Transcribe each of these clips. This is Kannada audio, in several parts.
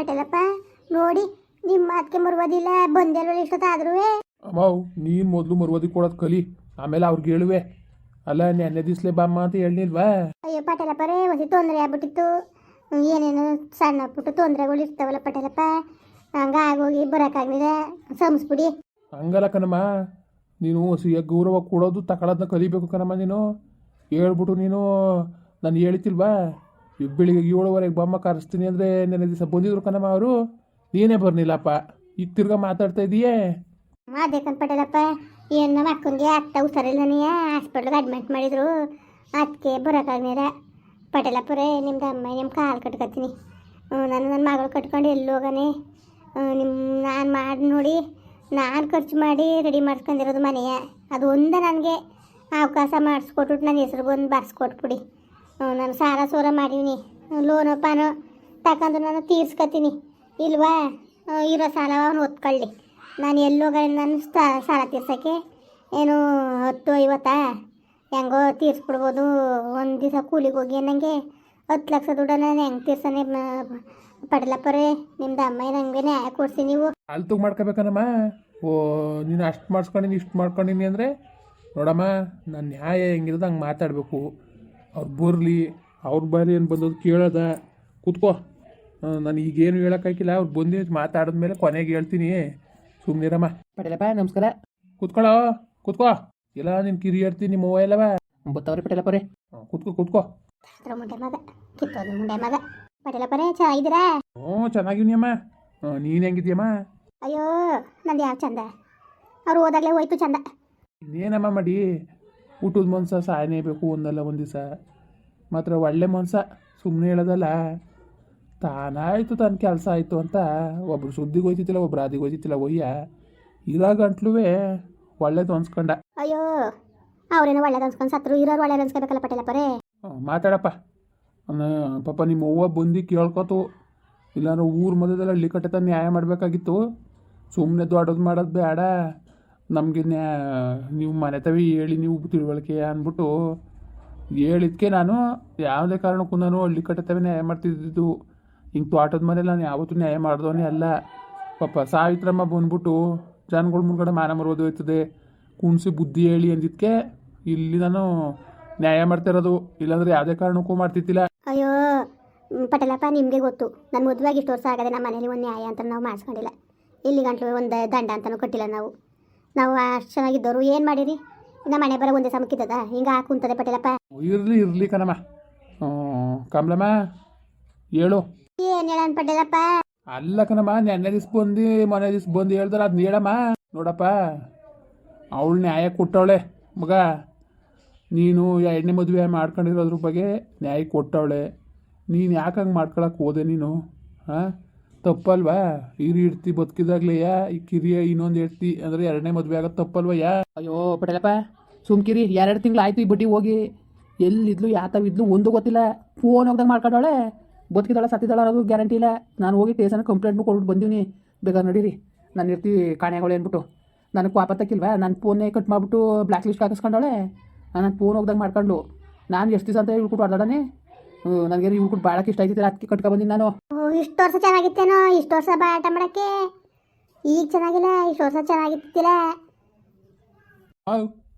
ಪಟೇಲಪ್ಪ ನೋಡಿ ನಿಮ್ಮ ಮಾತಿಗೆ ಮರುವುದಿಲ್ಲ ಬಂದೆಲ್ಲ ಇಷ್ಟೊತ್ತಾದ್ರೂ ಅಮ್ಮ ನೀನು ಮೊದಲು ಮರುವದಿ ಕೊಡೋದು ಕಲಿ ಆಮೇಲೆ ಅವ್ರಿಗೆ ಹೇಳುವೆ. ಅಲ್ಲ ನೆನ್ನೆ ದಿಸ್ಲೆ ಬಾಮ್ಮ ಅಂತ ಹೇಳಿಲ್ವಾ ಅಯ್ಯೋ ಪಟೇಲಪ್ಪರೇ ಒಂದು ತೊಂದರೆ ಆಗ್ಬಿಟ್ಟಿತ್ತು. ಏನೇನು ಸಣ್ಣ ಪುಟ್ಟ ತೊಂದರೆಗಳು ಇರ್ತಾವಲ್ಲ ಪಟೇಲಪ್ಪ ಹಂಗ ಆಗೋಗಿ ಬರೋಕ್ಕಾಗಲಿಲ್ಲ ಸಂಸ್ಬಿಡಿ. ಹಂಗಲ್ಲ ಕಣಮ್ಮ ನೀನು ಸಿಯ ಗೌರವ ಕೊಡೋದು ತಗೊಳೋದನ್ನ ಕಲಿಬೇಕು ಕಣಮ್ಮ ನೀನು. ಹೇಳ್ಬಿಟ್ಟು ನೀನು ನಾನು ಹೇಳ್ತಿಲ್ವಾ? ಬೆಳಿಗ್ಗೆ ಏಳುವರೆಗೆ ಬೊಮ್ಮ ಕರೆಸ್ತೀನಿ ಅಂದರೆ ನೆನೆ ದಿವಸ ಬಂದಿದ್ರು ಕಣಮ್ಮ ಅವರು. ನೀನೇ ಬರ್ನಿಲ್ಲಪ್ಪ. ಈಗ ತಿರ್ಗಾ ಮಾತಾಡ್ತಾ ಇದೀಯೇ? ಅದೇ ಪಟೇಲಪ್ಪ ಏನು ನಮ್ಮ ಅಕ್ಕನಿಗೆ ಅತ್ತ ಹುಷಾರಿಲ್ಲ ನನಗೆ ಹಾಸ್ಪಿಟ್ಲಿಗೆ ಅಡ್ಮಿಟ್ ಮಾಡಿದ್ರು. ಅದಕ್ಕೆ ಬರೋಕ್ಕಾಗ್ನಿರ ಪಟೇಲಪ್ಪರೇ, ನಿಮ್ದು ಅಮ್ಮ ನಿಮ್ಮ ಕಾಲು ಕಟ್ಕೊತೀನಿ. ನಾನು ನನ್ನ ಮಗಳು ಕಟ್ಕೊಂಡು ಎಲ್ಲಿ ಹೋಗಾನೆ? ನಿಮ್ಮ ನಾನು ಮಾಡಿ ನೋಡಿ, ನಾನು ಖರ್ಚು ಮಾಡಿ ರೆಡಿ ಮಾಡ್ಸ್ಕೊಂಡಿರೋದು ಮನೆಯ. ಅದು ಒಂದೇ ನನಗೆ. ಅವಕಾಶ ಮಾಡಿಸ್ಕೊಟ್ಬಿಟ್ಟು ನನ್ನ ಹೆಸ್ರು ಬಂದು ಬರ್ಸ್ಕೊಟ್ಬಿಡಿ. ನಾನು ಸಾಲ ಸೂರ ಮಾಡೀನಿ ಲೋನು ಪಾನು ತಗೊಂಡು ನಾನು ತೀರ್ಸ್ಕೊತೀನಿ. ಇಲ್ವಾ? ಇರೋ ಸಾಲ ಅವನು ಒತ್ಕೊಳ್ಳಿ ನಾನು ಎಲ್ಲೋಗ ನಾನು ಸಾಲ ತೀರ್ಸೋಕ್ಕೆ ಏನು ಹತ್ತು ಐವತ್ತಾ? ಹೆಂಗೋ ತೀರ್ಸ್ಬಿಡ್ಬೋದು. ಒಂದು ದಿವಸ ಕೂಲಿಗೆ ಹೋಗಿ ನನಗೆ ಹತ್ತು ಲಕ್ಷ ದುಡ್ಡು ನಾನು ಹೆಂಗೆ ತೀರ್ಸನೆ ಪಡಲಪ್ಪರೇ? ನಿಮ್ದು ಅಮ್ಮ ನಂಗೆ ನ್ಯಾಯ ಕೊಡಿಸಿ ನೀವು. ಅಲ್ತು ಮಾಡ್ಕೋಬೇಕನಮ್ಮ. ಓ, ನೀನು ಅಷ್ಟು ಮಾಡ್ಸ್ಕೊಂಡಿನಿ, ಇಷ್ಟು ಮಾಡ್ಕೊಂಡಿನಿ ಅಂದರೆ ನೋಡಮ್ಮ, ನಾನು ನ್ಯಾಯ ಹೆಂಗಿರೋದು ಹಂಗೆ ಮಾತಾಡಬೇಕು. ಅವ್ರು ಬರಲಿ ಅವ್ರ ಬಾರಿ ಏನು ಬಂದದ್ದು ಕೇಳೋದ. ಕೂತ್ಕೋ. ನಾನು ಈಗೇನು ಹೇಳೋಕ್ಕಾಗಿಲ್ಲ ಅವ್ರು ಬಂದು ಮಾತಾಡಿದ್ಮೇಲೆ ಕೊನೆಗೆ ಹೇಳ್ತೀನಿ. ಸುಮ್ಮನಿರಮ್ಮ ಪಟೇಲಪ್ಪ ನಮಸ್ಕಾರ. ಕೂತ್ಕೊಳ್ಳೋ ಕೂತ್ಕೋ. ಇಲ್ಲ ನಿನ್ನ ಕಿರಿ ಹೇಳ್ತೀನಿ ನಿಮ್ಮ ಅವ ಬತ್ತವ್ರಿ ಪಟೇಲಪ್ಪ ರೀ ಕೂತ್ಕೋ ಕೂತ್ಕೋ. ಹ್ಞೂ ಚೆನ್ನಾಗಿವ್ನಿಯಮ್ಮ. ನೀನು ಹೆಂಗಿದ್ಯಮ್ಮ? ಅಯ್ಯೋ ನಂದು ಯಾವ ಚಂದ? ಅವ್ರು ಹೋದಾಗಲೇ ಹೋಯ್ತು ಚಂದ. ಇನ್ನೇನಮ್ಮ ಮಾಡಿ? ಊಟದ ಮನ್ಸ ಸಾಯನೇಬೇಕು ಒಂದಲ್ಲ ಒಂದು ದಿವಸ. ಮಾತ್ರ ಒಳ್ಳೆ ಮನ್ಸ ಸುಮ್ಮನೆ ಹೇಳೋದಲ್ಲ. ತಾನಾಯಿತು ತನ್ನ ಕೆಲಸ ಆಯಿತು ಅಂತ ಒಬ್ರು ಸುದ್ದಿಗೆ ಹೋಯ್ತಿತ್ತಿಲ್ಲ ಒಬ್ರು ಆದಿಗೆ ಹೋಯ್ತಿತ್ತಿಲ್ಲ ಒಯ್ಯ. ಇರೋ ಗಂಟ್ಲುವೆ ಒಳ್ಳೇದು ಅನ್ಸ್ಕೊಂಡ. ಅಯ್ಯೋ ಅವ್ರೇನೋ ಒಳ್ಳೇದು ಅನ್ಸ್ಕೊಂಡು ಸತ್ರು ಇರೋರು ಒಳ್ಳೇದು ಅನ್ಸ್ಕೋಬೇಕಲ್ಲ ಪಟೇಲ ಪರೇ ಮಾತಾಡಪ್ಪ. ಪಾಪ ನಿಮ್ಮ ಅವ್ವ ಬಂದು ಕೇಳ್ಕೊತು. ಇಲ್ಲಾಂದ್ರೆ ಊರ ಮಧ್ಯದಲ್ಲಿ ಹಳ್ಳಿ ಕಟ್ಟೆ ನ್ಯಾಯ ಮಾಡಬೇಕಾಗಿತ್ತು. ಸುಮ್ಮನೆ ದೊಡ್ಡದು ಮಾಡೋದು ಬೇಡ ನಮಗೆ ನೀವು ಮನೆ ತವಿ ಹೇಳಿ ನೀವು ತಿಳುವಳಿಕೆ ಅಂದ್ಬಿಟ್ಟು ಹೇಳಿದ್ಕೆ ನಾನು ಯಾವುದೇ ಕಾರಣಕ್ಕೂ ನಾನು ಹಳ್ಳಿ ಕಟ್ಟತವೇ ನ್ಯಾಯ ಮಾಡ್ತಿದ್ದಿದ್ದು. ಹಿಂಗೆ ತೋಟದ ಮೇಲೆ ನಾನು ಯಾವತ್ತೂ ನ್ಯಾಯ ಮಾಡ್ದೋನೇ ಅಲ್ಲ. ಪಾಪ ಸಾವಿತ್ರಮ್ಮ ಬಂದ್ಬಿಟ್ಟು ಜನಗಳ ಮುಂದ್ಗಡೆ ಮಾನ ಮರೋದು ಹೋಯ್ತದೆ ಕುಣಿಸಿ ಬುದ್ಧಿ ಹೇಳಿ ಅಂದಿದ್ಕೆ ಇಲ್ಲಿ ನಾನು ನ್ಯಾಯ ಮಾಡ್ತಿರೋದು. ಇಲ್ಲಾಂದ್ರೆ ಯಾವುದೇ ಕಾರಣಕ್ಕೂ ಮಾಡ್ತಿದ್ದಿಲ್ಲ. ಅಯ್ಯೋ ಪಟೇಲಪ್ಪ, ನಿಮಗೆ ಗೊತ್ತು. ನನ್ನ ಮದುವೆಗೆ ಇಷ್ಟು ವರ್ಷ ಆಗದೆ ನಮ್ಮ ಮನೇಲಿ ಒಂದು ನ್ಯಾಯ ಅಂತ ನಾವು ಮಾಡಿಸ್ಕೊಂಡಿಲ್ಲ. ಇಲ್ಲಿ ಗಂಟ್ಲು ಒಂದು ದಂಡ ಅಂತಲೂ ಕಟ್ಟಿಲ್ಲ ನಾವು. ನಾವು ಅಷ್ಟು ಚೆನ್ನಾಗಿದ್ದವರು ಏನು ಮಾಡಿರಿ? ನಮ್ಮ ಮನೆ ಬರೋ ಒಂದೇ ಸಮಕ್ಕಿದ್ದದ? ಹಿಂಗೆ ಕುಂತದೆ ಪಟೇಲಪ್ಪ. ಇರಲಿ ಇರಲಿ ಕಣಮ್ಮ. ಕಮಲಮ್ಮ ಹೇಳು. ಏನು ಹೇಳನ್ ಪಟೇಲಪ್ಪ? ಅಲ್ಲ ಕಣಮ್ಮ ನೆನ್ನೆ ದಿವ್ಸ ಬಂದು ಮೊನ್ನೆ ದಿವ್ಸ ಬಂದು ಹೇಳ್ದಾರ ಅದನ್ನ ಹೇಳಮ್ಮ. ನೋಡಪ್ಪ ಅವಳು ನ್ಯಾಯ ಕೊಟ್ಟವಳೆ ಮಗ. ನೀನು ಎರಡನೇ ಮದುವೆ ಮಾಡ್ಕೊಂಡಿರೋದ್ರ ಬಗ್ಗೆ ನ್ಯಾಯ ಕೊಟ್ಟವಳೆ. ನೀನು ಯಾಕೆ ಹಂಗೆ ಮಾಡ್ಕೊಳಕ್ಕೆ ಹೋದೆ ನೀನು? ಹಾಂ? ತಪ್ಪಲ್ವಾ? ಹಿರಿ ಇಡ್ತಿ ಯಾ ಈ ಕಿರಿಯ ಇನ್ನೊಂದು ಇಡ್ತಿ ಅಂದ್ರೆ ಎರಡನೇ ಮದುವೆ ಆಗೋದು ಯಾ ಅಯ್ಯೋ, ಪಟೇಲಪ್ಪ ಸುಮ್ಕಿರಿ ಎರಡು ತಿಂಗಳು ಆಯ್ತು ಈ ಬಡ್ಡಿ ಹೋಗಿ. ಎಲ್ಲಿದ್ಲು ಯಾತವಿದ್ಲು ಒಂದು ಗೊತ್ತಿಲ್ಲ. ಫೋನ್ ಹೋಗ್ದಾಗ ಮಾಡ್ಕೊಂಡವಳೆ. ಬದುಕಿದಾಳ, ಸತ್ತಿದಾಳ ಅನ್ನೋದು ಗ್ಯಾರಂಟಿ ಇಲ್ಲ. ನಾನು ಹೋಗಿ ಟೇಸನ್ ಕಂಪ್ಲೇಂಟ್ ಕೊಟ್ಬಿಟ್ಟು ಬಂದೀನಿ ಬೇಕಾದ್ರೆ ನಡೀರಿ. ನಾನು ಇರ್ತಿ ಕಾಣೆಗಳು ಅಂದ್ಬಿಟ್ಟು. ನನಗೆ ಪಾಪ ತಕ್ಕಿಲ್ವಾ? ನನ್ನ ಫೋನೇ ಕಟ್ ಮಾಡಿಬಿಟ್ಟು ಬ್ಲ್ಯಾಕ್ ಲಿಸ್ಟ್ ಹಾಕಿಸ್ಕೊಂಡವಳೆ. ನಾನು ಫೋನ್ ಹೋಗ್ದಾಗ ಮಾಡ್ಕೊಂಡು. ನಾನು ಎಷ್ಟು ದಿವಸ ಅಂತ ಹೇಳ್ಬಿಟ್ಟು ಆಡಾಡನೆ ನನಗೆ ಇಳ್ಕೊಟ್ಟು ಭಾಳಕ್ಕೆ ಇಷ್ಟ ಆಯ್ತಿಲ್ಲ ಅದಕ್ಕೆ ಕಟ್ಕೊಬಂದಿನಿ ನಾನು. ಓ ಇಷ್ಟು ವರ್ಷ ಚೆನ್ನಾಗಿತ್ತೇನೋ ಇಷ್ಟು ವರ್ಷ ಬಾಟ ಮಾಡಕ್ಕೆ? ಈಗ ಚೆನ್ನಾಗಿಲ್ಲ ಇಷ್ಟು ವರ್ಷ ಚೆನ್ನಾಗಿತ್ತಿಲ್ಲ.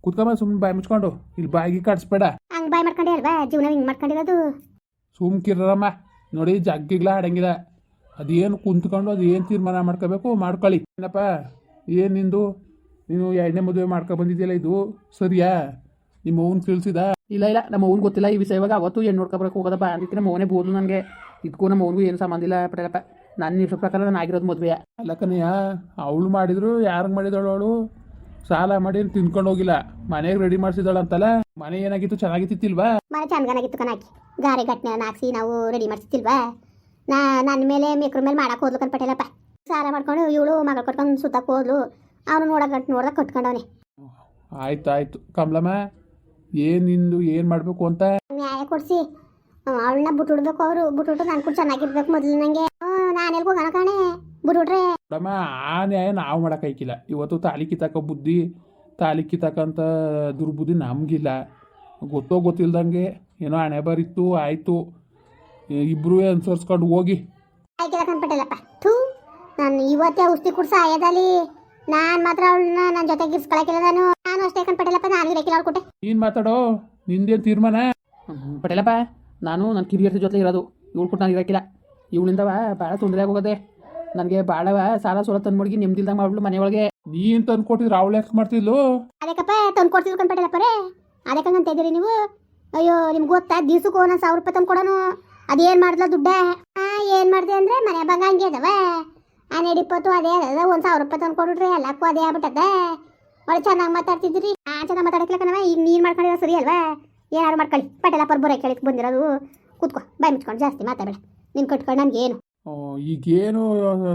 ಕುತ್ಕೊಂಬ ಸುಮ್ಮನೆ ಬಾಯಿ ಮುಚ್ಕೊಂಡು. ಇಲ್ಲಿ ಬಾಯಿಗೆ ಕಾಡಿಸ್ಬೇಡ ಹಂಗೆ ಬಾಯ್ ಮಾಡ್ಕೊಂಡೆ ಅಲ್ವಾ? ಜೀವನ ಹಿಂಗೆ ಮಾಡ್ಕೊಂಡಿರೋದು? ಸುಮ್ಕಿರಮ್ಮ ನೋಡಿ ಜಗ್ಗಿಗ್ಲ ಆಡಂಗಿಲ್ಲ. ಅದೇನು ಕುಂತ್ಕೊಂಡು ಅದು ಏನು ತೀರ್ಮಾನ ಮಾಡ್ಕೋಬೇಕು ಮಾಡ್ಕೊಳ್ಳಿ. ಏನಪ್ಪ? ಏನು ನಿಂದು? ನೀನು ಎರಡನೇ ಮದುವೆ ಮಾಡ್ಕೊ ಬಂದಿದ್ಯಲ್ಲ ಇದು? ಸರಿಯಾ? ನಿಮ್ಮ ಅವ್ನು ತಿಳಿಸಿದ ಇಲ್ಲ ಇಲ್ಲ ನಮ್ಮ ಅವ್ನು ಗೊತ್ತಿಲ್ಲ ಈ ವಿಷಯ ಇವಾಗ. ಅವತ್ತು ಏನು ನೋಡ್ಕೊಬರಕ್ಕೆ ಹೋಗೋದಪ್ಪ ಅದಕ್ಕೆ ನಮ್ಮ ಅವನೇ ಬೋದು ನನಗೆ. ಇದಕ್ಕೂ ನಮ್ಮ ಅವನಿಗೂ ಏನು ಸಂಬಂಧ ಇಲ್ಲ ಪಟೇಲಪ್ಪ. ನನ್ನ ಇಷ್ಟ ಪ್ರಕಾರ ನಾನು ಆಗಿರೋದು ಮದುವೆ. ಅಲ್ಲ ಕನಯ್ಯ ಅವಳು ಮಾಡಿದ್ರು ಯಾರಿಗೆ ಮಾಡಿದಳು ಅವಳು? ಸಾಲ ಮಾಡಿ ತಿನ್ಕೊಂಡು ಹೋಗಿಲ್ಲ. ಮನೆಗೆ ರೆಡಿ ಮಾಡಿಸಿದಳಂತಲ್ಲ ಮನೆ ಏನಾಗಿತ್ತು ಚೆನ್ನಾಗಿತ್ತಿಲ್ವಾ ಮನೆ ಚಂದಗನಾಗಿತ್ತು ಕಣಾಕಿ ಗಾರೆ ಗಟ್ನೆ ಹಾಕ್ಸಿ ನಾವು ರೆಡಿ ಮಾಡಿಸ್ತಿಲ್ವಾ ನಾ ನನ್ನ ಮೇಲೆ ಮೇಕ್ರ ಮೇಲೆ ಮಾಡಕ್ಕೆ ಹೋದ್ಲು ಕಣ್ ಪಟೇಲಪ್ಪ. ಸಾಲ ಮಾಡ್ಕೊಂಡು ಇವಳು ಮಗಳು ಕಟ್ಕೊಂಡು ಸುತ್ತಕ್ಕೆ ಹೋದ್ಲು. ಅವನು ನೋಡಕ್ಕೆ ನೋಡ್ದಾಗ ಕಟ್ಕೊಂಡವನೇ. ಆಯ್ತು ಆಯ್ತು. ಕಮಲಮ್ಮ ಏನು ನಿಂದು ಏನು ಮಾಡಬೇಕು ಅಂತ? ನ್ಯಾಯ ಕೊಡ್ಸಿ. ಅವಳನ್ನ ಬಿಟ್ಬಿಡ್ಬೇಕು ಅವರು. ಬಿಟ್ಬಿಟ್ಟು ನಾನು ಕೂಡ ಚೆನ್ನಾಗಿರ್ಬೇಕು ಮೊದಲು ನಂಗೆ. ನಾನು ಎಲ್ಗೂ ಹೋಗೋಣ ಕಾಣೆ. ಬಿಟ್ಬಿಟ್ರೆ. ಆ ನ್ಯಾಯ ನಾವು ಮಾಡೋಕ್ಕಾಯ್ಕಿಲ್ಲ ಇವತ್ತು ತಾಲಿ ಕಿತ್ತಾಕ ಬುದ್ಧಿ ತಾಲಿ ಕಿತ್ತಾಕಂತ ದುರ್ಬುದ್ಧಿ ನಮಗಿಲ್ಲ. ಗೊತ್ತೋ ಗೊತ್ತಿಲ್ದಂಗೆ ಏನೋ ಹಣೆ ಬರಿತ್ತು ಆಯಿತು ಇಬ್ಬರೂ ಅನ್ಸರ್ಸ್ಕೊಂಡು ಹೋಗಿ. ಥೂ ನಾನು ಇವತ್ತೇ ಔಷಧಿ ಕುಡ್ಸ ಆಯದಲ್ಲಿ. ನಾನು ಮಾತ್ರ ಅವಳನ್ನ ನನ್ನ ಜೊತೆಗೆ ಕಳಕಿಲ್ಲ ನಾನು ನಾನು ಅಷ್ಟೇ ಕಂಡ್ಬಿಟ್ಟಲ್ಲಪ್ಪ ನಾನು ಇರಕಿಲ್ಲ ಅವ್ಳು ಕೊಟ್ಟೆ ಏನ್ ಮಾತಾಡೋ? ನಿಂದೇನು ತೀರ್ಮಾನ? ಪಟೇಲಪ್ಪ ನಾನು ನನ್ನ ಕಿರಿಯರ ಜೊತೆ ಇರೋದು. ಇವಳು ಕೊಟ್ಟು ನಾನು ಇರಕ್ಕಿಲ್ಲ ಇವಳಿಂದವ ಭಾಳ ತೊಂದರೆ ಆಗೋಗದೆ. ನನಗೆ ಭಾಳವ ಸಾಲ ಸೋಲ ತಂದು ಮಡಗಿ ನೆಮ್ಮದಿಲ್ದಂಗೆ ಮಾಡ್ಬಿಡು ಮನೆಯೊಳಗೆ. ನೀನು ತಂದು ಕೊಟ್ಟಿದ್ರು ಅವಳು ಯಾಕೆ ಮಾಡ್ತಿದ್ಲು? ಅದಕ್ಕಪ್ಪ ತಂದು ಕೊಡ್ತಿದ್ರು ಕಂಡ್ಬಿಟ್ಟಲ್ಲಪ್ಪರೇ ಅದಕ್ಕೆ ಹಂಗಂತ ಇದ್ದೀರಿ ನೀವು? ಅಯ್ಯೋ ನಿಮ್ಗೆ ಗೊತ್ತಾ? ದಿವ್ಸಕ್ಕೆ ಒಂದೊಂದು ಸಾವಿರ ರೂಪಾಯಿ ತಂದು ಕೊಡೋನು. ಅದೇನು ಮಾಡ್ದಲ್ಲ ದುಡ್ಡ? ಆ ಏನು ಮಾಡಿದೆ ಅಂದರೆ ಮನೆ ಬಂಗ ಹಂಗೆ ಅದಾವ. ಆ ಇಪ್ಪತ್ತು ಅದೇ ಅದ ಒಂದು ಸಾವಿರ ರೂಪಾಯಿ ತಂದು ಕೊಡ್ರಿ ಎಲ್ಲಕ್ಕೂ ಅದೇ ಆಗ್ಬಿಟ್ಟದ ಒಳ್ಳೆ ಚೆನ್ನಾಗಿ ಮಾತಾಡ್ತಿದ್ರಿ. ಆ ಚೆನ್ನಾಗಿ ಮಾತಾಡಕ್ಲಕ್ಕ ಈಗ ನೀನು ಮಾಡ್ಕೊಂಡಿರೋ ಸರಿ ಅಲ್ವಾ? ಏನಾರು ಮಾಡ್ಕೊಳ್ಳಿ. ಪಟೇಲ ಪರ್ಬರ ಕೇಳಿ ಬಂದಿರೋದು. ಕೂತ್ಕೋ ಬಾಯ್ ಮುಚ್ಕೊಂಡು ಜಾಸ್ತಿ ಮಾತಾಡಬೇಡ. ನಿನ್ ಕಟ್ಕೊಂಡು ನನ್ಗೆ ಏನು ಓ, ಈಗೇನು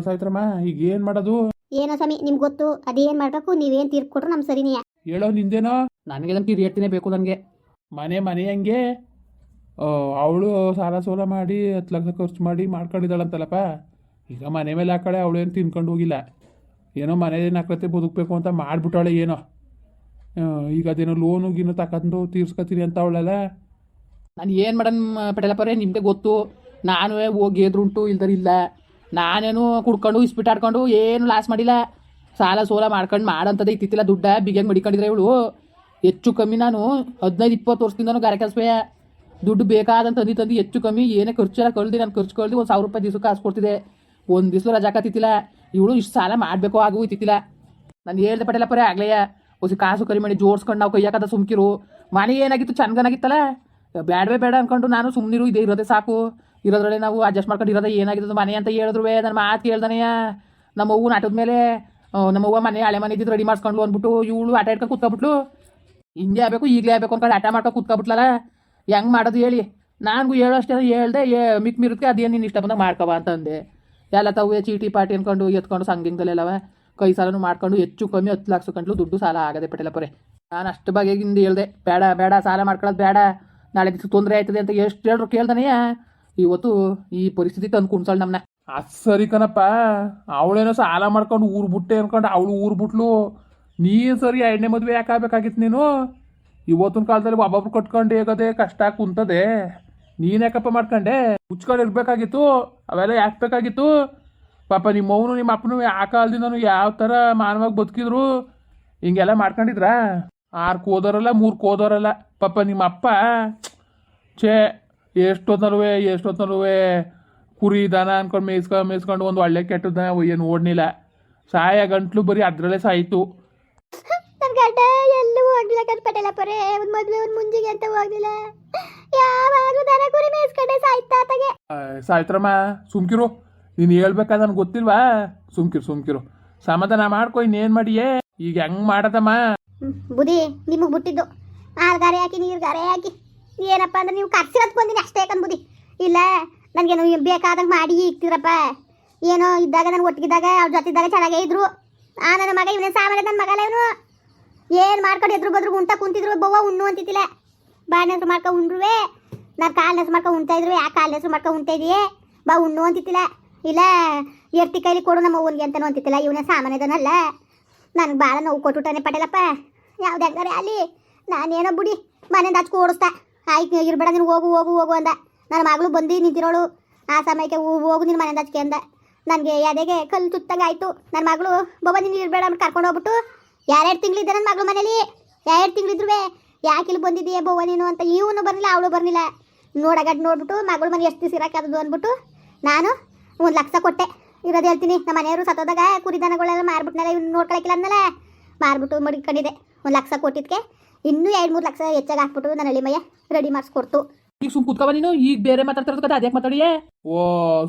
ಸಾಯ್ತ್ರಮ್ಮ ಈಗ ಏನು ಮಾಡೋದು? ಏನೋ ಸ್ವಾಮಿ ನಿಮ್ಗೆ ಗೊತ್ತು ಅದೇನು ಮಾಡಬೇಕು ನೀವೇನು ತೀರ್ಪು ಕೊಟ್ರು ನಮ್ಮ ಸರಿನೇ. ಹೇಳೋ ನಿಂದೇನೋ? ನನಗೆ ನಮ್ಗೆ ಕಿರಿಯರ್ತಿನೇ ಬೇಕು ನನಗೆ. ಮನೆ ಮನೆ ಹಂಗೆ? ಅವಳು ಸಾಲ ಸೋಲ ಮಾಡಿ ಹತ್ತು ಲಕ್ಷ ಖರ್ಚು ಮಾಡಿ ಮಾಡ್ಕೊಂಡಿದ್ದಾಳಂತಲ್ಲಪ್ಪ. ಈಗ ಮನೆ ಮೇಲೆ ಹಾಕಳೆ ಏನು ತಿನ್ಕೊಂಡು ಹೋಗಿಲ್ಲ. ಏನೋ ಮನೆ ಹಾಕತ್ತೆ ಬದುಕಬೇಕು ಅಂತ ಮಾಡಿಬಿಟ್ಟಾಳೆ ಏನೋ. ಈಗ ಅದೇನೋ ಲೋನು ಗೀನು ತಕೊಂಡು ತೀರ್ಸ್ಕೊತೀನಿ ಅಂತ ಅವಳಲ್ಲ. ನಾನು ಏನು ಮಾಡನ್ ಪಟೇಲಪ್ಪರೇ, ನಿಮಗೆ ಗೊತ್ತು. ನಾನು ಹೋಗಿ ಎದ್ರುಂಟು ಇಲ್ದರ ಇಲ್ಲ. ನಾನೇನು ಕುಡ್ಕೊಂಡು ಇಸ್ಪಿಟ್ ಆಡ್ಕೊಂಡು ಏನು ಲಾಸ್ ಮಾಡಿಲ್ಲ. ಸಾಲ ಸೋಲ ಮಾಡ್ಕೊಂಡು ಮಾಡಂತದೇ ಇತ್ತಿತ್ತಿಲ್ಲ ದುಡ್ಡ. ಬಿಗಿಯಂಗೆ ಮಡಿಕೊಂಡಿದ್ರೆ ಇವಳು. ಹೆಚ್ಚು ಕಮ್ಮಿ ನಾನು ಹದಿನೈದು, ಇಪ್ಪತ್ತು ವರ್ಷದಿಂದನೂ ಗಾರೆ ಕೆಲಸವೇ. ದುಡ್ಡು ಬೇಕಾದಂತ ತಂದು ತಂದು ಹೆಚ್ಚು ಕಮ್ಮಿ. ಏನೇ ಖರ್ಚೆಲ್ಲ ಕಳ್ದು ನಾನು ಖರ್ಚು ಕಳ್ದು ಒಂದು ಸಾವಿರ ರೂಪಾಯಿ ದಿವಸಕ್ಕೆ ಕಾಸು ಕೊಡ್ತಿದ್ದೆ. ಒಂದು ದಿವಸ ರಜಾ ಕತ್ತಿತ್ತಿಲ್ಲ ಇವಳು ಇಷ್ಟು ಸಾಲ ಮಾಡಬೇಕು ಆಗು ಇತ್ತಿತ್ತಿಲ್ಲ ನಾನು ಹೇಳ್ದೆ ಪರೇ ಆಗ್ಲಯ್ಯ ಹೊಸಿ ಕಾಸು ಕರಿ ಮಾಡಿ ಜೋಡ್ಸ್ಕೊಂಡು ನಾವು ಕೈಯಾಕದ ಸುಮ್ಕಿರು. ಮನೆ ಏನಾಗಿತ್ತು ಚಂದನಾಗಿತ್ತಲ್ಲ? ಬೇಡವೇ ಬೇಡ ಅನ್ಕೊಂಡು ನಾನು ಸುಮ್ಮನಿರು ಇದೇ ಇರೋದೇ ಸಾಕು. ಇರೋದ್ರಲ್ಲೇ ನಾವು ಅಡ್ಜಸ್ಟ್ ಮಾಡ್ಕೊಂಡು ಇರೋದೇ ಏನಾಗಿದ್ದು ಮನೆ ಅಂತ ಹೇಳಿದ್ರು ನನ್ನ ಮಾತು ಕೇಳ್ದನೆಯ ನಮ್ಮ ಹೂವು ನಾಟದ ಮೇಲೆ ನಮ್ಮವ್ವ ಮನೆ, ಹಳೆ ಮನೆ ಇದ್ದಿದ್ದು ರೆಡಿ ಮಾಡ್ಸ್ಕೊಂಡು ಅಂದ್ಬಿಟ್ಟು ಇವಳು ಆಟ ಇಟ್ಕೊಂಡು ಕೂತ್ಕೊಬಿಟ್ಲು. ಹಿಂಗೆ ಆಗಬೇಕು, ಈಗಲೇ ಆಗಬೇಕು ಅನ್ಕೊಂಡು ಆಟ ಮಾಡ್ಕೊಂಡು ಕೂತ್ಕೊಬಿಟ್ಲಲ್ಲ. ಹೆಂಗೆ ಮಾಡೋದು ಹೇಳಿ. ನನಗೂ ಹೇಳೋಷ್ಟೇ ಹೇಳ್ದೆ, ಏ ಮಿಕ್ ಮಿರುತ್ತೆ ಅದೇನು ನೀನು ಇಷ್ಟ ಬಂದಾಗ ಮಾಡ್ಕವ ಅಂತಂದೆ. ಎಲ್ಲ ತವೆ ಚೀಟಿ ಪಾಟಿ ಅನ್ಕೊಂಡು ಎತ್ಕೊಂಡು ಸಂಗಿಂಗದಲ್ಲೆಲ್ಲವ ಕೈ ಸಾಲನು ಮಾಡ್ಕೊಂಡು ಹೆಚ್ಚು ಕಮ್ಮಿ ಹತ್ತು ಲಕ್ಷ ಕಂಡ್ಲು ದುಡ್ಡು ಸಾಲ ಆಗದೆ ಪಟೇಲಪ್ಪರೆ ನಾನು ಅಷ್ಟು ಬಗೆಗಿಂದ ಹೇಳ್ದೆ, ಬೇಡ ಬೇಡ, ಸಾಲ ಮಾಡ್ಕೊಳ್ಳೋದು ಬೇಡ. ನಾಳೆ ದಿವಸ ತೊಂದರೆ ಆಯ್ತದೆ ಅಂತ ಎಷ್ಟು ಹೇಳ್ರು ಕೇಳ್ದನೇ? ಇವತ್ತು ಈ ಪರಿಸ್ಥಿತಿ ತಂದು ಕುಣ್ಸಳ್ ನಮ್ಮನ್ನ ಅದು ಸರಿ ಕಣಪ್ಪ. ಅವಳೇನೋ ಸಾಲ ಮಾಡ್ಕೊಂಡು ಊರು ಬಿಟ್ಟೆ ಅನ್ಕೊಂಡು ಅವಳು ಊರು ಬಿಟ್ಲು. ನೀನು ಸರಿ ಎಣ್ಣೆ ಮದುವೆ ಯಾಕೆ ಆಗ್ಬೇಕಾಗಿತ್ತು ನೀನು? ಇವತ್ತಿನ ಕಾಲದಲ್ಲಿ ಒಬ್ಬೊಬ್ರು ಕಟ್ಕೊಂಡು ಹೇಗದೆ ಕಷ್ಟ ಕುಂತದೆ. ನೀನು ಯಾಕಪ್ಪ ಮಾಡ್ಕೊಂಡೆ? ಮುಚ್ಕೊಂಡು ಇರಬೇಕಾಗಿತ್ತು ಅವೆಲ್ಲ ಯಾಕೆ ಬೇಕಾಗಿತ್ತು? ಪಾಪ ನಿಮ್ಮ ಅವನು ನಿಮ್ಮ ಅಪ್ಪನು ಆ ಕಾಲದಿಂದನು ಯಾವ ಥರ ಮಾನವಾಗಿ ಬದುಕಿದ್ರು. ಹಿಂಗೆಲ್ಲ ಮಾಡ್ಕೊಂಡಿದ್ರಾ? ಆರು ಕೋದೋರಲ್ಲ ಮೂರು ಕೋದೋರಲ್ಲ ಪಾಪ ನಿಮ್ಮ ಅಪ್ಪ, ಛೇ ಎಷ್ಟೊತ್ತಲ್ವೇ ಎಷ್ಟೊತ್ತಲ್ವೇ ಕುರಿ ದನ ಅನ್ಕೊಂಡು ಮೇಯ್ಸ್ಕೊಂಡು ಮೇಯ್ಸ್ಕೊಂಡು ಒಂದು ಒಳ್ಳೆ ಕೆಟ್ಟದ ಏನು ಓಡ್ನಿಲ್ಲ. ಸಾಯ ಗಂಟ್ಲು ಬರೀ ಅದರಲ್ಲೇ ಸಾಯಿತು. ಎಲ್ಲೂ ಹೋಗ್ಲಿಲ್ಲ ಕಣ್ ಪರೇ ಮುಂಜಿಗೆ ಅಂತ ಹೋಗ್ಲಿಲ್ಲ. ಯಾವಾಗಲೂ ದನ ಕುರಿ ಮೇಯಿಸ್ಕೊಂಡೆ ಸಾಯ್ತಾ ಆತಗೆ ಸಾಯ್ತ್ರಮ್ಮ ಸುಮ್ಕಿರು. ನೀನು ಹೇಳ್ಬೇಕಾದ ನನ್ಗೆ ಗೊತ್ತಿಲ್ವಾ? ಸುಮ್ಕಿರು ಸುಮ್ಕಿರು. ಸಮಾಧಾನ ಮಾಡ್ಕೊ ಇನ್ನೇನ್ ಮಾಡಿಯೇ? ಈಗ ಹೆಂಗ್ ಮಾಡದಮ್ಮ? ಬುದಿ ನಿಮಗೆ ಬಿಟ್ಟಿದ್ದು ಹಾಲ್ಗಾರೆ ಹಾಕಿ ನೀರ್ ಗಾರೆ ಹಾಕಿ. ಏನಪ್ಪ ಅಂದ್ರೆ ನೀವು ಕರ್ಸಿರೋದು ಬಂದಿನಿ ಅಷ್ಟೇ ಯಾಕಂದ್ ಬುದಿ ಇಲ್ಲ ನನಗೇನು ಬೇಕಾದಂಗೆ ಮಾಡಿ ಇಕ್ತಿರಪ್ಪ ಏನೋ ಇದ್ದಾಗ ನನಗೆ ಒಟ್ಟಿಗಿದ್ದಾಗ ಅವ್ರ ಜೊತೆ ಇದ್ದಾಗ ಚೆನ್ನಾಗೇ ಇದ್ರು. ಆ ನನ್ನ ಮಗ ಇವನೇ ಸಾಮಾನ್ಯ ನನ್ನ ಮಗಲ ಇವನು. ಏನು ಮಾಡ್ಕೊಂಡು ಎದ್ರು ಬದ್ರು ಉಂಟ ಕುಂತಿದ್ರು ಬವ್ವ ಉಣ್ಣು ಅಂತಿದ್ದಿಲ್ಲ. ಬಾಣ ಹೆಸರು ಮಾಡ್ಕೊ ಉಂಡ್ರುವೆ? ನಾನು ಕಾಲು ಹೆಸರು ಮಾಡ್ಕೊ ಉಣ್ತಾ ಇದ್ರು ಯಾಕೆ ಕಾಲು ಹೆಸರು ಮಾಡ್ಕೊ ಉಣ್ತಾ ಬಾ ಉಣ್ಣು ಅಂತಿತ್ತಿಲ್ಲ. ಇಲ್ಲ, ಎರ್ತಿ ಕೈಲಿ ಕೊಡು ನಮ್ಮ ಅವ್ವನಿಗೆ ಅಂತನೂ ಅಂತಿತ್ತಿಲ್ಲ. ಇವನೇ ಸಾಮಾನ್ಯದನಲ್ಲ. ನನಗೆ ಭಾಳ ನೋವು ಕೊಟ್ಟುಟಾನೆ ಪಟೇಲಪ್ಪ. ಯಾವ್ದು ಹೆಂಗಾರೆ ಅಲ್ಲಿ? ನಾನೇನೋ ಬಿಡಿ ಮನೆಯಿಂದ ಹಚ್ಕೊ ಓಡಿಸ್ತಾ ಆಯ್ತು ಇರ್ಬೇಡ, ನೀನು ಹೋಗು ಹೋಗು ಹೋಗು ಅಂದ. ನನ್ನ ಮಗಳು ಬಂದು ನಿಂತಿರೋಳು. ಆ ಸಮಯಕ್ಕೆ ಹೋಗು ನೀನು ಮನೆಯಿಂದ ಹಚ್ಕೆ ಅಂದ. ನನಗೆ ಎದೆಗೆ ಕಲ್ಲು ತುತ್ತಂಗೆ ಆಯಿತು. ನನ್ನ ಮಗಳು ಬಾಬಾ ನೀನು ಇರ್ಬೇಡ ಅಂತ ಕರ್ಕೊಂಡು ಹೋಗ್ಬಿಟ್ಟು. ಯಾರ್ಯಾರು ತಿಂಗಳಿದ್ದೆ ನನ್ನ ಮಗಳು ಮನೇಲಿ? ಎರಡು ತಿಂಗಳಿದ್ರು ಯಾಕೆ ಇಲ್ಲಿ ಬಂದಿದ್ದೀಯ ಬವ್ವ ನೀನು ಅಂತ ಇವನು ಬರಲಿಲ್ಲ ಅವಳು ಬರಲಿಲ್ಲ. ನೋಡಗಡ್ ನೋಡ್ಬಿಟ್ಟು ಮಗಳು ಮನೆ ಎಷ್ಟು ದಿವಸ ಇರೋಕ್ಕಾದದು ಅಂದ್ಬಿಟ್ಟು ನಾನು ಒಂದು ಲಕ್ಷ ಕೊಟ್ಟೆ. ಇರೋದು ಹೇಳ್ತೀನಿ ನಮ್ಮ ಮನೆಯವರು ಸತ್ತೋದಾಗ ಕುರಿದಾನಗಳೆಲ್ಲ ಮಾರ್ಬಿಟ್ನಲ್ಲ ಇವ್ನು ನೋಡ್ಕೊಳಕ್ಕಿಲ್ಲ ಅಂದಲ್ಲ ಮಾರ್ಬಿಟ್ಟು ಮಡಿಕೊಂಡಿದೆ ಒಂದು ಲಕ್ಷ ಕೊಟ್ಟಿದ್ಕೆ. ಇನ್ನೂ ಎರಡು ಮೂರು ಲಕ್ಷ ಹೆಚ್ಚಾಗಿ ಹಾಕ್ಬಿಟ್ಟು ನನ್ನ ಹಳ್ಳಿ ಮಯ್ಯ ರೆಡಿ ಮಾಡಿಸ್ಕೊಡ್ತು. ಈಗ ಸುಮ್ ಕೂತ್ಕವ ನೀನು ಈಗ ಬೇರೆ ಮಾತಾಡ್ತಿರೋದು ಕದ ಅದೇ ಮಾತಾಡಿಯೇ? ಓ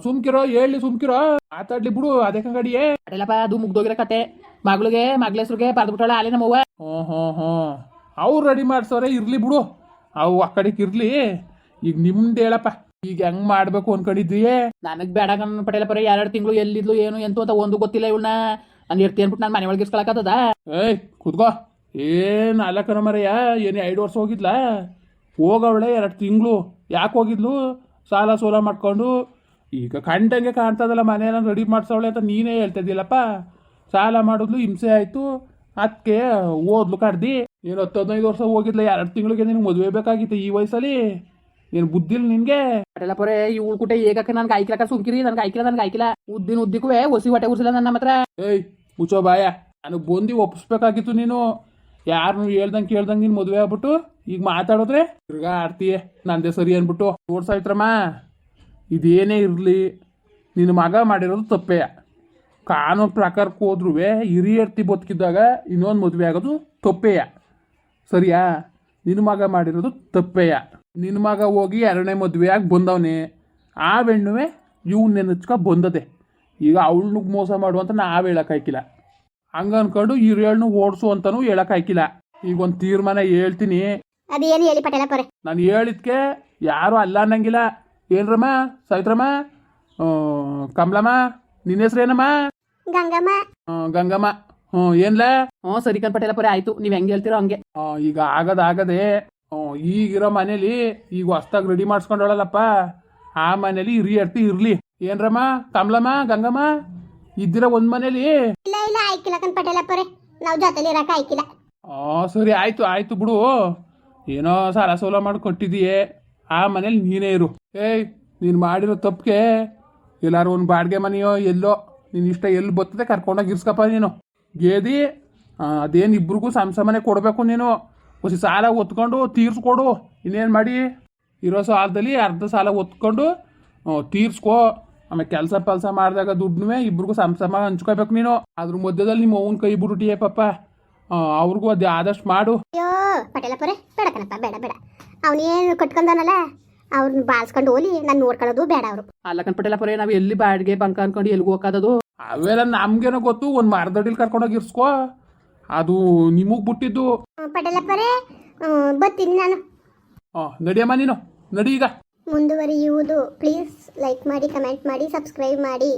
ಸುಮ್ಕಿರೋ ಹೇಳಿ ಸುಮ್ಕಿರೋ. ಮಾತಾಡ್ಲಿ ಬಿಡು ಅದೇ ಕಂಗಡಿಯೇ. ಅಡೆಲ್ಲಪ್ಪ ಅದು ಮುಗ್ದೋಗಿರೋ ಕತೆ. ಮಗಳಿಗೆ ಮಗಳ ಹೆಸ್ರಿಗೆ ಬರ್ದ್ಬಿಟ್ಟಾಳ ಅಲ್ಲೇ ನಮ್ಮವ್ವ. ಹ್ಞೂ ಹ್ಞೂ ಹ್ಞೂ ಅವ್ರು ರೆಡಿ ಮಾಡಿಸೋರೆ ಇರಲಿ ಬಿಡು. ಅವು ಆ ಕಡೆಗೆ ಇರಲಿ. ಈಗ ನಿಮ್ದು ಹೇಳಪ್ಪ. ಈಗ ಹೆಂಗ್ ಮಾಡ್ಬೇಕು ಅನ್ಕೊಂಡಿದ್ದೀಯೇ ನನಗೆ ಬೇಡ ಕಣ್ ಪಟೇಲಪ್ಪರ ಎರಡು ತಿಂಗಳು ಎಲ್ಲಿದ್ಲು ಏನು ಎಂತು ಅಂತ ಒಂದು ಗೊತ್ತಿಲ್ಲ ಇವಳನ್ನ. ನಾನು ಇರ್ತೀನಿ ಅನ್ಬಿಟ್ಟು ನಾನು ಮನೆ ಒಳಗೆ ಇರ್ಸ್ಕೊಳಕತ್ತದ ಏಯ್ ಕುತ್ಕೋ. ಏನು ಅಲ್ಲಕನ ಮರೆಯ ಏನು ಐದು ವರ್ಷ ಹೋಗಿದ್ಲ? ಹೋಗವಳೆ ಎರಡು ತಿಂಗಳು. ಯಾಕೆ ಹೋಗಿದ್ಲು? ಸಾಲ ಸೋಲ ಮಾಡ್ಕೊಂಡು. ಈಗ ಕಂಡಂಗೆ ಕಾಣ್ತದಲ್ಲ ಮನೆಯೆಲ್ಲ ರೆಡಿ ಮಾಡ್ಸವಳೆ ಅಂತ ನೀನೇ ಹೇಳ್ತಿದ್ದಿಲ್ಲಪ್ಪ ಸಾಲ ಮಾಡಿದ್ಲು ಹಿಂಸೆ ಆಯಿತು. ಅದಕ್ಕೆ ಓದ್ಲು ಕಡ್ದಿ ಏನು ಹತ್ತು ಹದಿನೈದು ವರ್ಷ ಹೋಗಿದ್ಲ ಎರಡು ತಿಂಗಳಿಗೆ ನಿನಗೆ ಮದುವೆ ಬೇಕಾಗಿತ್ತು ಈ ವಯಸ್ಸಲ್ಲಿ? ಏನು ಬುದ್ಧಿಲ್ ನಿನ್ಗೆ? ಪಟೇಲ ಪೊರೆ ಈ ಉಳ್ಕುಟೆ ಏಕಕ್ಕೆ ನನ್ಗೆ ಆಯ್ಕಿಲಕ ಸುಮ್ಕಿರಿ ನನ್ಗೆ ಆಯ್ಕಿಲ್ಲ ನನ್ಗೆ ಆಯ್ಕಿಲ್ಲ. ಉದ್ದಿನ ಉದ್ದಿಕ್ಕೂ ಹೊಸಿ ಹೊಟ್ಟೆ ಉರ್ಸಿಲ್ಲ ನನ್ನ ಹತ್ರ. ಏಯ್ ಮುಚ್ಚೋ ಬಾಯ. ನನಗೆ ಬಂದು ಒಪ್ಪಿಸ್ಬೇಕಾಗಿತ್ತು ನೀನು. ಯಾರನ್ನು ಹೇಳ್ದಂಗೆ ಕೇಳ್ದಂಗೆ ನೀನು ಮದುವೆ ಆಗ್ಬಿಟ್ಟು ಈಗ ಮಾತಾಡಿದ್ರೆ ತಿರ್ಗಾ ಆಡ್ತೀಯ ನಂದೇ ಸರಿ ಅಂದ್ಬಿಟ್ಟು ನೋಡ್ಸಾಯ್ತ್ರಮ್ಮ ಇದೇನೇ ಇರಲಿ. ನಿನ್ನ ಮಗ ಮಾಡಿರೋದು ತಪ್ಪೇ. ಕಾನೂನು ಪ್ರಕಾರಕ್ಕೆ ಹೋದ್ರೂ ಹಿರಿಯರ್ತಿ ಬದುಕಿದ್ದಾಗ ಇನ್ನೊಂದು ಮದುವೆ ಆಗೋದು ತಪ್ಪೇಯ? ಸರಿಯಾ? ನಿನ್ನ ಮಗ ಮಾಡಿರೋದು ತಪ್ಪೆಯ? ನಿನ್ನ ಮಗ ಹೋಗಿ ಎರಡನೇ ಮದುವೆ ಆಗಿ ಬಂದವನೇ. ಆ ಬೆಣ್ಣುವೆ ಇವ್ನ ನೆನೆಚ್ಕೊ ಬಂದದೆ. ಈಗ ಅವಳನ್ನ ಮೋಸ ಮಾಡುವಂತ ನಾವು ಹೇಳೋಕ್ಕಾಯ್ಕಿಲ್ಲ ಹಂಗ ಅನ್ಕೊಂಡು ಹಿರಿಯಳ್ನ ಓಡಿಸು ಅಂತನೂ ಹೇಳೋಕ್ಕಾಯ್ಕಿಲ್ಲ ಈಗ ಒಂದು ತೀರ್ಮಾನ ಹೇಳ್ತೀನಿ. ಅದೇನು ಹೇಳಿ ಪಟೇಲ ಪೊರೆ ನಾನು ಹೇಳಿದ್ಕೆ ಯಾರು ಅಲ್ಲ ಅನ್ನಂಗಿಲ್ಲ. ಏನ್ರಮ್ಮ? ಸವಿತ್ರಮ್ಮ? ಕಮಲಮ್ಮ? ನಿನ್ನ ಹೆಸ್ರೇನಮ್ಮ? ಗಂಗಮ್ಮ. ಗಂಗಮ್ಮ. ಹ್ಞೂ ಏನ್ಲ? ಹ್ಞೂ ಸರಿ ಕಣ್ ಪರಿ ಪೊರೆ ಆಯ್ತು. ನೀವು ಹೆಂಗೆ ಹೇಳ್ತೀರೋ ಹಂಗೆ. ಈಗ ಆಗದ ಆಗದೆ ಈಗಿರೋ ಮನೇಲಿ ಈಗ ಹೊಸ್ದಾಗಿ ರೆಡಿ ಮಾಡಿಸ್ಕೊಂಡಳಲ್ಲಪ್ಪ ಆ ಮನೇಲಿ ಇರಿ ಅರ್ತಿ ಇರ್ಲಿ. ಏನ್ರಮ್ಮ? ಕಮಲಮ್ಮ ಗಂಗಮ್ಮ ಇದ್ದಿರೋ ಒಂದ್ ಮನೇಲಿ? ಇಲ್ಲ ಇಲ್ಲ ಆಯ್ಕಿಲ್ಲ ಕಣ್ ನಾವು ಜೊತೆಲಿ ಇರಕ್ಕೆ ಆಯ್ಕಿಲ್ಲ. ಆ ಸರಿ ಆಯ್ತು ಆಯ್ತು ಬಿಡು. ಏನೋ ಸಾಲ ಸೋಲ ಮಾಡಿ ಕೊಟ್ಟಿದೀಯೆ ಆ ಮನೇಲಿ ನೀನೇ ಇರು. ಏಯ್ ನೀನು ಮಾಡಿರೋ ತಪ್ಪಿಗೆ ಎಲ್ಲಾರು ಒಂದ್ ಬಾಡಿಗೆ ಮನೆಯೋ ಎಲ್ಲೋ? ನೀನು ಇಷ್ಟ ಎಲ್ಲಿ ಬರ್ತದೆ ಕರ್ಕೊಂಡೋಗಿ ಇರ್ಸ್ಕಪ್ಪ ನೀನು. ಗೇದಿ ಅದೇನು ಇಬ್ರಿಗೂ ಸಮ ಸಮನೆ ಕೊಡಬೇಕು ನೀನು? ಹೊಸ ಸಾಲ ಒತ್ಕೊಂಡು ತೀರ್ಸ್ಕೊಡು. ಇನ್ನೇನು ಮಾಡಿ? ಇರೋ ಸಾಲದಲ್ಲಿ ಅರ್ಧ ಸಾಲ ಒತ್ಕೊಂಡು ತೀರ್ಸ್ಕೋ. ಆಮೇಲೆ ಕೆಲಸ ಪಲ್ಸ ಮಾಡಿದಾಗ ದುಡ್ಡನ್ನೇ ಇಬ್ರಿಗೂ ಸಮ ಸಮ ಹಂಚ್ಕೋಬೇಕು ನೀನು. ಅದ್ರ ಮಧ್ಯದಲ್ಲಿ ನಿಮ್ಮ ಅವ್ನ ಕೈ ಬಿಡುಟಿಯೇ ಪಪ್ಪ ಅವ್ರಿಗೂ ಅದೇ ಆದಷ್ಟು ಮಾಡು. ಅಯ್ಯೋ ಪಟೇಲ ಪೊರೆ ಬೇಡ ಕಣಪ್ಪ ಬೇಡ ಬೇಡ. ಅವನೇನು ಕಟ್ಕೊಂಡನಲ್ಲ? ಅವ್ರನ್ನ ಬಾಳ್ಸ್ಕೊಂಡು ಹೋಲಿ ನಾನು ನೋಡ್ಕೊಳ್ಳೋದು ಬೇಡ ಅವರು. ಅಲ್ಲ ಕಣ್ ನಾವು ಎಲ್ಲಿ ಬಾಡಿಗೆ ಬಂಕ ಅನ್ಕೊಂಡು ಎಲ್ಲಿಗೆ ಹೋಗೋದು ಅವೆಲ್ಲ ನಮ್ಗೇನೋ ಗೊತ್ತು ಒಂದು ಮರದಡಿಲಿ ಕರ್ಕೊಂಡೋಗಿ ಇರ್ಸ್ಕೋ. ಅದು ನಿಮಗ್ ಬಿಟ್ಟಿದ್ದು. ಬರ್ತೀನಿ ನಾನು. ಹಾಂ ನಡಿಯಮ್ಮ ನೀನು ನಡಿ ಈಗ. ಮುಂದುವರಿಯುವುದು. ಪ್ಲೀಸ್ ಲೈಕ್ ಮಾಡಿ ಕಮೆಂಟ್ ಮಾಡಿ ಸಬ್ಸ್ಕ್ರೈಬ್ ಮಾಡಿ.